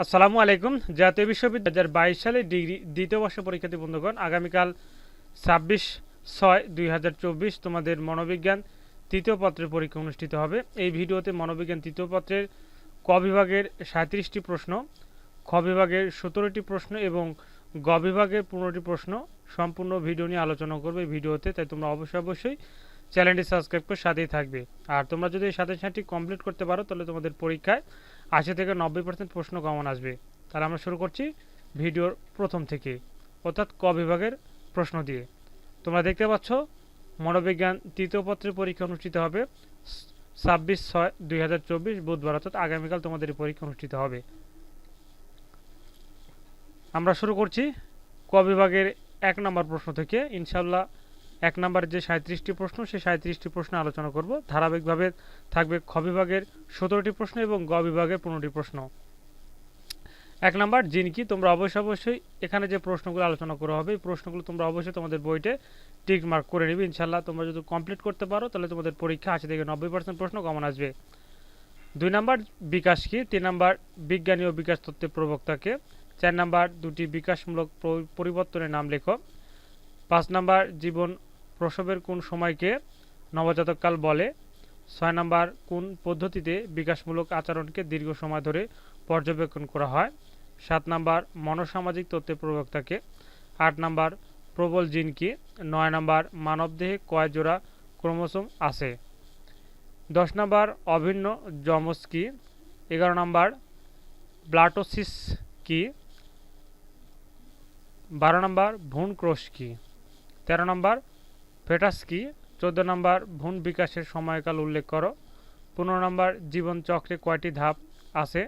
আসসালামু আলাইকুম। জাতীয় বিশ্ববিদ্যালয় দু হাজার বাইশ সালে ডিগ্রি দ্বিতীয় বর্ষ পরীক্ষার্থী বন্ধুগণ। আগামীকাল ছাব্বিশ ছয় দুই তোমাদের মনোবিজ্ঞান তৃতীয় পত্রের পরীক্ষা অনুষ্ঠিত হবে। এই ভিডিওতে মনোবিজ্ঞান তৃতীয় পত্রের ক বিভাগের সাঁত্রিশটি প্রশ্ন, খ বিভাগের সতেরোটি প্রশ্ন এবং গ বিভাগের পনেরোটি প্রশ্ন সম্পূর্ণ ভিডিও নিয়ে আলোচনা করবে ভিডিওতে, তাই তোমরা অবশ্যই অবশ্যই চ্যানেলটি সাবস্ক্রাইব করে সাথেই থাকবে। আর তোমরা যদি এই সাথে সাথে কমপ্লিট করতে পারো, তাহলে তোমাদের পরীক্ষায় আশি থেকে নব্বই পার্সেন্ট প্রশ্ন কমন আসবে। তাহলে আমরা শুরু করছি ভিডিওর প্রথম থেকে, অর্থাৎ ক বিভাগের প্রশ্ন দিয়ে। তোমরা দেখতে পাচ্ছ, মনোবিজ্ঞান তৃতীয় পত্রের পরীক্ষা অনুষ্ঠিত হবে ছাব্বিশ ছয় দুই হাজার চব্বিশ বুধবার, অর্থাৎ আগামীকাল তোমাদের এই পরীক্ষা অনুষ্ঠিত হবে। আমরা শুরু করছি ক বিভাগের এক নম্বর প্রশ্ন থেকে। ইনশাল্লাহ এক নম্বর যে সাঁত্রিশটি প্রশ্ন, সেই সাঁত্রিশটি প্রশ্ন আলোচনা করব। ধারাবাহিকভাবে থাকবে খ বিভাগের সতেরোটি প্রশ্ন এবং গ বিভাগের পনেরোটি প্রশ্ন। এক নম্বর, জিন কি? তোমরা অবশ্যই অবশ্যই এখানে যে প্রশ্নগুলো আলোচনা করা হবে, এই প্রশ্নগুলো তোমরা অবশ্যই তোমাদের বইতে টিক মার্ক করে নিবে। ইনশাল্লাহ তোমরা যদি কমপ্লিট করতে পারো, তাহলে তোমাদের পরীক্ষা আশি থেকে নব্বই পার্সেন্ট প্রশ্ন কমন আসবে। দুই নাম্বার, বিকাশ কি? তিন নাম্বার, বিজ্ঞানী ও বিকাশ তত্ত্বের প্রবক্তাকে। চার নাম্বার, দুটি বিকাশমূলক পরিবর্তনের নাম লেখো। পাঁচ নাম্বার, জীবন প্রসবের কোন সময়কে নবজাতককাল বলে? ছয় নাম্বার, কোন পদ্ধতিতে বিকাশমূলক আচরণকে দীর্ঘ সময় ধরে পর্যবেক্ষণ করা হয়? সাত নাম্বার, মনোসামাজিক তত্ত্বের প্রবক্তাকে। আট নাম্বার, প্রবল জিন কি? নয় নাম্বার, মানবদেহে কয় জোড়া ক্রোমোসোম আছে? দশ নাম্বার, অভিন্ন যমজ কি? এগারো নাম্বার, ব্লাটোসিস কি? বারো নাম্বার ভ্রূণ ক্রোশ কি? তেরো নম্বর ফেটাস কি চোদ্দ নম্বর ভ্রূণ বিকাশের সময়কাল উল্লেখ করো। পনেরো নম্বর জীবন চক্রে কয়টি ধাপ আছে?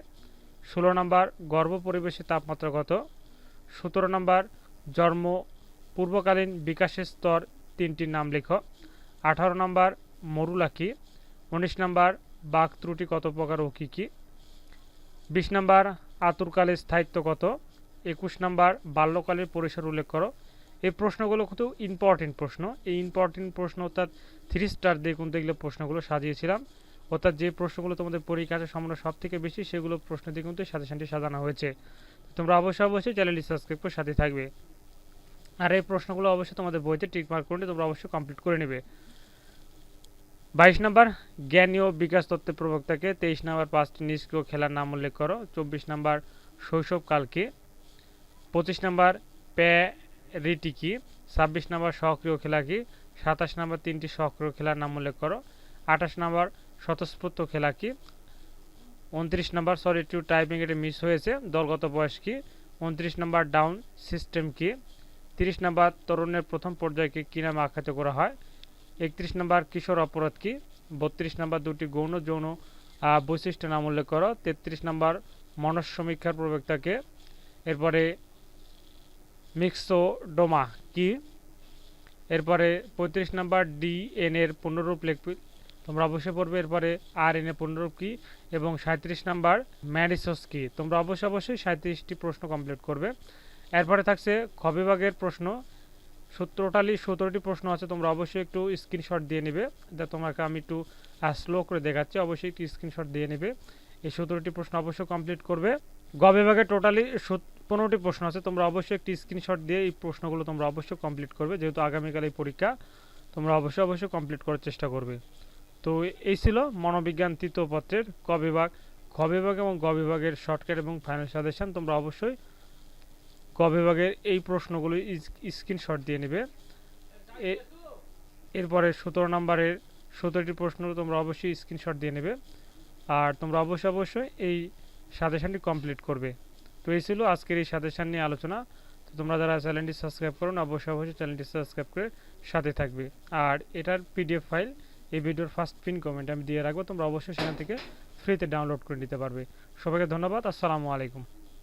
ষোলো নম্বর গর্ভ পরিবেশে তাপমাত্রা কত? সতেরো নম্বর জন্ম পূর্বকালীন বিকাশের স্তর তিনটির নাম লেখো। আঠারো নম্বর মরুলা কি? উনিশ নম্বর বাঘ ত্রুটি কত প্রকার ও কী কী? বিশ নম্বর আতুরকালের স্থায়িত্ব কত? একুশ নম্বর বাল্যকালের পরিসর উল্লেখ করো। এই প্রশ্নগুলো কিন্তু ইম্পর্টেন্ট প্রশ্ন। এই ইম্পর্টেন্ট প্রশ্ন অর্থাৎ থ্রি স্টার দিয়ে কিন্তু এগুলো প্রশ্নগুলো সাজিয়েছিলাম। অর্থাৎ যে প্রশ্নগুলো তোমাদের পরীক্ষাতে সম্ভাবনা সব থেকে বেশি সেগুলো প্রশ্ন দিয়ে কিন্তু সাথে সাজানো হয়েছে। তোমরা অবশ্যই অবশ্যই চ্যানেলটি সাবস্ক্রাইব করে সাথে থাকবে। আর এই প্রশ্নগুলো অবশ্যই তোমাদের বইতে টিক মার্ক করে তোমরা অবশ্যই কমপ্লিট করে নেবে। বাইশ নম্বর জ্ঞানীয় বিকাশ তত্ত্বের প্রবক্তাকে তেইশ নম্বর পাঁচটি নিষ্ক্রিয় খেলার নাম উল্লেখ করো। চব্বিশ নম্বর শৈশবকালকে পঁচিশ নম্বর প্যারিটি কি? ছাব্বিশ নম্বর সক্রিয় খেলা কি? সাতাশ নম্বর তিনটি সক্রিয় খেলার নাম উল্লেখ করো। আঠাশ নম্বর স্বতঃস্ফূর্ত খেলা কি? উনত্রিশ নম্বর সরি টু টাইপিং এটা মিস হয়েছে। দলগত বয়স কি? উনত্রিশ নম্বর ডাউন সিস্টেম কি? তিরিশ নম্বর তরুণের প্রথম পর্যায়কে কী নামে আখ্যাত করা হয়? একত্রিশ নম্বর কিশোর অপরাধ কি? বত্রিশ নম্বর দুটি গৌণ যৌন বৈশিষ্ট্য নাম উল্লেখ করো। তেত্রিশ নম্বর মনস সমীক্ষার প্রবক্তাকে এরপরে মিক্সোডোমা কি? এরপরে পঁয়ত্রিশ নাম্বার ডিএন এর পূর্ণরূপ লিখবে। তোমরা অবশ্যই পড়বে। এরপরে আর এন এর পূর্ণরূপ কি? এবং সাঁত্রিশ নাম্বার ম্যারিসোস কি? তোমরা অবশ্যই অবশ্যই সাঁত্রিশটি প্রশ্ন কমপ্লিট করবে। এরপরে থাকছে খ বিভাগের প্রশ্ন। টোটালি সতেরোটি প্রশ্ন আছে। তোমরা অবশ্যই একটু স্ক্রিনশট দিয়ে নেবে। যা তোমাকে আমি একটু স্লো করে দেখাচ্ছি। অবশ্যই একটু স্ক্রিনশট দিয়ে নেবে। এই সতেরোটি প্রশ্ন অবশ্যই কমপ্লিট করবে। গ বিভাগে টোটালি পনেরোটি প্রশ্ন আছে, তোমরা অবশ্যই একটি স্ক্রিনশট দিয়ে এই প্রশ্নগুলো তোমরা অবশ্যই কমপ্লিট করবে, যেহেতু আগামীকাল এই পরীক্ষা, তোমরা অবশ্যই অবশ্যই কমপ্লিট করার চেষ্টা করবে। তো এই ছিল মনোবিজ্ঞান তৃতীয় পত্রের ক বিভাগ। খ বিভাগ এবং গ বিভাগের শর্টকাট এবং ফাইনাল সাজেশন তোমরা অবশ্যই ক বিভাগের এই প্রশ্নগুলো স্ক্রিনশট দিয়ে নেবে। এরপরে সতেরো নম্বরের সতেরোটি প্রশ্ন তোমরা অবশ্যই স্ক্রিনশট দিয়ে নেবে। আর তোমরা অবশ্যই অবশ্যই এই সাজেশনটি কমপ্লিট করবে। তো এই ছিল আজকের এই সাথে নিয়ে আলোচনা। তো তোমরা যারা চ্যানেলটি সাবস্ক্রাইব করো অবশ্যই অবশ্যই চ্যানেলটি সাবস্ক্রাইব করে সাথে থাকবে। আর এটার পিডিএফ ফাইল, এই ভিডিওর ফার্স্ট পিন কমেন্ট আমি দিয়ে রাখব, তোমরা অবশ্যই সেখান থেকে ফ্রিতে ডাউনলোড করে নিতে পারবে। সবাইকে ধন্যবাদ, আসসালামু আলাইকুম।